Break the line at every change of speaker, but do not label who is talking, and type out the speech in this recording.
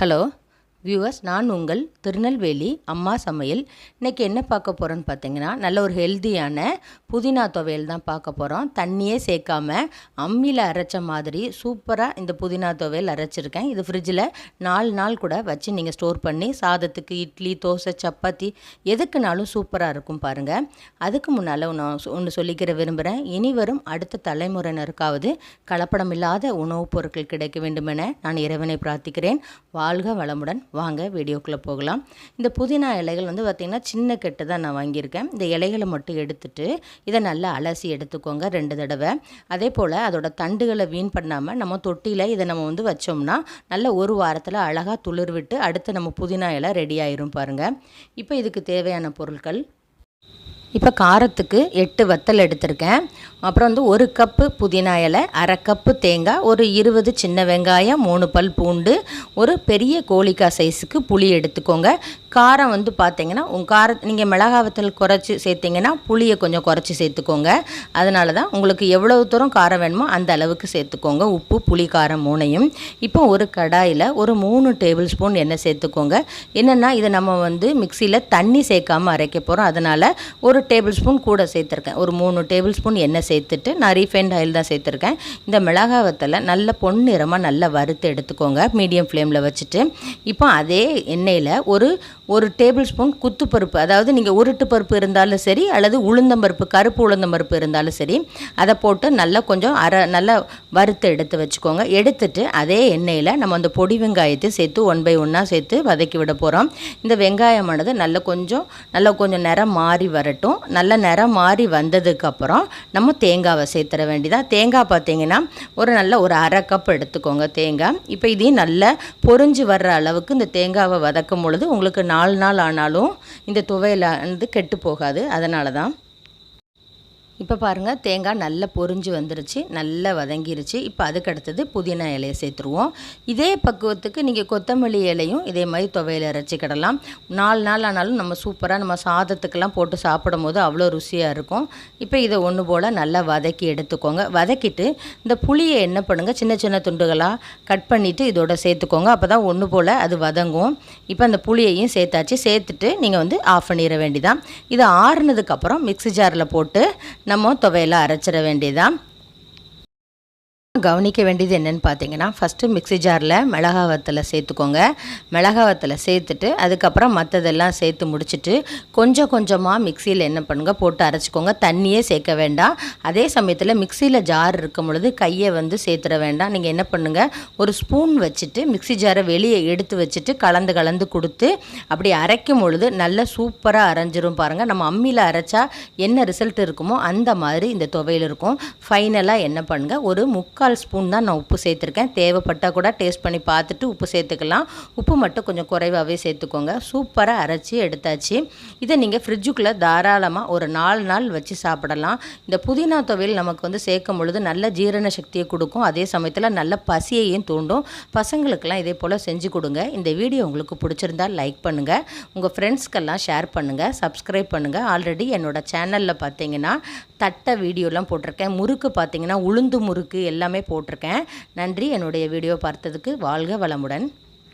Hello viewers நான் உங்கள் திருநெல்வேலி அம்மா சமையல். இன்றைக்கி என்ன பார்க்க போகிறோன்னு பார்த்தீங்கன்னா நல்ல ஒரு ஹெல்த்தியான புதினா துவையல் தான் பார்க்க போகிறோம் தண்ணியே சேர்க்காம அம்மியில் அரைச்ச மாதிரி சூப்பராக இந்த புதினா துவையல் அரைச்சிருக்கேன். இது ஃப்ரிட்ஜில் நாலு நாள் கூட வச்சு நீங்கள் ஸ்டோர் பண்ணி சாதத்துக்கு இட்லி தோசை சப்பாத்தி எதுக்குனாலும் சூப்பராக இருக்கும் பாருங்கள் அதுக்கு முன்னால் ஒன்று ஒன்று சொல்லிக்கிற விரும்புகிறேன் இனி வரும் அடுத்த தலைமுறையினருக்காவது கலப்படம் இல்லாத உணவுப் பொருட்கள் கிடைக்க வேண்டுமென நான் இறைவனை பிரார்த்திக்கிறேன். வாழ்க வளமுடன். வாங்க வீடியோக்குள்ளே போகலாம். இந்த புதினா இலைகள் வந்து பார்த்திங்கன்னா சின்ன கெட்டு தான் நான் வாங்கியிருக்கேன். இந்த இலைகளை மட்டும் எடுத்துட்டு இதை நல்லா அலசி எடுத்துக்கோங்க ரெண்டு தடவை. அதே போல் அதோட தண்டுகளை வீண் பண்ணாமல் நம்ம தொட்டியில் இதை நம்ம வந்து வச்சோம்னா நல்ல ஒரு வாரத்தில் அழகாக துளிர் விட்டு அடுத்து நம்ம புதினா இலை ரெடி ஆயிரும் பாருங்கள் இப்போ இதுக்கு தேவையான பொருட்கள் இப்போ காரத்துக்கு எட்டு வத்தல் எடுத்திருக்கேன். அப்புறம் வந்து ஒரு கப்பு புதினா இலை அரை கப்பு தேங்காய் ஒரு இருபது சின்ன வெங்காயம் மூணு பல் பூண்டு ஒரு பெரிய கோழிக்காய் சைஸுக்கு புளி எடுத்துக்கோங்க. காரம் வந்து பார்த்தீங்கன்னா உங்கள் கார நீங்கள் மிளகா வத்தல் குறைச்சி சேர்த்திங்கன்னா புளியை கொஞ்சம் குறைச்சி சேர்த்துக்கோங்க. அதனால தான் உங்களுக்கு எவ்வளவு தூரம் காரம் வேணுமோ அந்த அளவுக்கு சேர்த்துக்கோங்க. உப்பு புளி காரம் மூணையும். இப்போ ஒரு கடாயில் ஒரு மூணு டேபிள் ஸ்பூன் எண்ணெய் சேர்த்துக்கோங்க. என்னென்னா இதை நம்ம வந்து மிக்சியில் தண்ணி சேர்க்காமல் அரைக்க போகிறோம் அதனால் ஒரு டேபிள் ஸ்பூன் கூட சேர்த்துருக்கேன். ஒரு மூணு டேபிள் ஸ்பூன் எண்ணெய் சேர்த்துட்டு நான் ரீஃபைண்ட் ஆயில் தான் சேர்த்துருக்கேன். இந்த மிளகா வத்தலை நல்ல பொன்னிறமாக நல்லா வறுத்து எடுத்துக்கோங்க. மீடியம் ஃப்ளேமில் வச்சுட்டு. இப்போ அதே எண்ணெயில் ஒரு ஒரு டேபிள் ஸ்பூன் குத்துப்பருப்பு அதாவது நீங்கள் உருட்டு பருப்பு இருந்தாலும் சரி அல்லது உளுந்தம்பருப்பு கருப்பு உளுந்தம்பருப்பு இருந்தாலும் சரி அதை போட்டு நல்லா கொஞ்சம் அரை நல்லா வறுத்து எடுத்து வச்சுக்கோங்க. எடுத்துட்டு அதே எண்ணெயில் நம்ம அந்த பொடி வெங்காயத்தை சேர்த்து ஒன் பை ஒன்னாக சேர்த்து வதக்கி விட போகிறோம் இந்த வெங்காயமானது நல்லா கொஞ்சம் நல்லா கொஞ்சம் நிறம் மாறி வரட்டும். நல்ல நிறம் மாறி வந்ததுக்கப்புறம் நம்ம தேங்காவை சேர்த்துற வேண்டியதாக தேங்காய் பார்த்தீங்கன்னா ஒரு நல்ல ஒரு அரை கப் எடுத்துக்கோங்க தேங்காய். இப்போ இதையும் நல்லா பொறிஞ்சு வர்ற அளவுக்கு இந்த தேங்காவை வதக்கும் பொழுது உங்களுக்கு நாலு நாள் ஆனாலும் இந்த துவையில் வந்து கெட்டு போகாது. அதனால தான் இப்போ பாருங்கள் தேங்காய் நல்லா பொரிஞ்சு வந்துருச்சு நல்லா வதங்கிருச்சு. இப்போ அதுக்கடுத்தது புதினா இலையை சேர்த்துருவோம். இதே பக்குவத்துக்கு நீங்கள் கொத்தமல்லி இலையும் இதே மாதிரி துவையில் அரைச்சிக்கிடலாம் நாலு நாள் ஆனாலும் நம்ம சூப்பராக நம்ம சாதத்துக்கெல்லாம் போட்டு சாப்பிடும் போது அவ்வளோ ருசியாக இருக்கும். இப்போ இதை ஒன்று போல் நல்லா வதக்கி எடுத்துக்கோங்க. வதக்கிட்டு இந்த புளியை என்ன பண்ணுங்கள் சின்ன சின்ன துண்டுகளாக கட் பண்ணிவிட்டு இதோட சேர்த்துக்கோங்க. அப்போ தான் ஒன்று போல் அது வதங்கும். இப்போ அந்த புளியையும் சேர்த்தாச்சு. சேர்த்துட்டு நீங்கள் வந்து ஆஃப் பண்ணிட வேண்டிதான். இது ஆறுனதுக்கப்புறம் மிக்ஸி ஜாரில் போட்டு நம்ம துவையில் அரைச்சிட வேண்டியதான் கவனிக்க வேண்டியது என்னென்னு பார்த்தீங்கன்னா ஃபஸ்ட்டு மிக்சி ஜாரில் மிளகா வத்தலை சேர்த்துக்கோங்க. மிளகா வத்தலை சேர்த்துட்டு அதுக்கப்புறம் மற்றதெல்லாம் சேர்த்து முடிச்சுட்டு கொஞ்சம் கொஞ்சமாக மிக்சியில் என்ன பண்ணுங்கள் போட்டு அரைச்சிக்கோங்க. தண்ணியே சேர்க்க வேண்டாம். அதே சமயத்தில் மிக்சியில் ஜார் இருக்கும் பொழுது கையை வந்து சேர்த்துட வேண்டாம். நீங்கள் என்ன பண்ணுங்கள் ஒரு ஸ்பூன் வச்சுட்டு மிக்ஸி ஜாரை வெளியே எடுத்து வச்சுட்டு கலந்து கலந்து கொடுத்து அப்படி அரைக்கும் பொழுது நல்லா சூப்பராக அரைஞ்சிரும் பாருங்கள் நம்ம அம்மியில் அரைச்சா என்ன ரிசல்ட் இருக்குமோ அந்த மாதிரி இந்த துவையில் இருக்கும். ஃபைனலாக என்ன பண்ணுங்கள் ஒரு முக்கால் முக்கால் ஸ்பூன் தான் நான் உப்பு சேர்த்துருக்கேன். தேவைப்பட்டால் கூட டேஸ்ட் பண்ணி பார்த்துட்டு உப்பு சேர்த்துக்கலாம். உப்பு மட்டும் கொஞ்சம் குறைவாகவே சேர்த்துக்கோங்க. சூப்பராக அரைச்சி எடுத்தாச்சு. இதை நீங்கள் ஃப்ரிட்ஜுக்குள்ளே தாராளமாக ஒரு நாலு நாள் வச்சு சாப்பிடலாம். இந்த புதினா துவையல் நமக்கு வந்து சேர்க்கும் பொழுது நல்ல ஜீரண சக்தியை கொடுக்கும். அதே சமயத்தில் நல்ல பசியையும் தூண்டும். பசங்களுக்கெல்லாம் இதே போல் செஞ்சு கொடுங்க. இந்த வீடியோ உங்களுக்கு பிடிச்சிருந்தால் லைக் பண்ணுங்கள் உங்கள் ஃப்ரெண்ட்ஸ்க்கெல்லாம் ஷேர் பண்ணுங்கள் சப்ஸ்கிரைப் பண்ணுங்கள் ஆல்ரெடி என்னோடய சேனலில் பார்த்தீங்கன்னா தட்டை வீடியோலாம் போட்டிருக்கேன். முறுக்கு பார்த்தீங்கன்னா உளுந்து முறுக்கு எல்லாமே போட்டிருக்கேன். நன்றி. என்னுடைய வீடியோ பார்த்ததுக்கு வாழ்க வளமுடன்.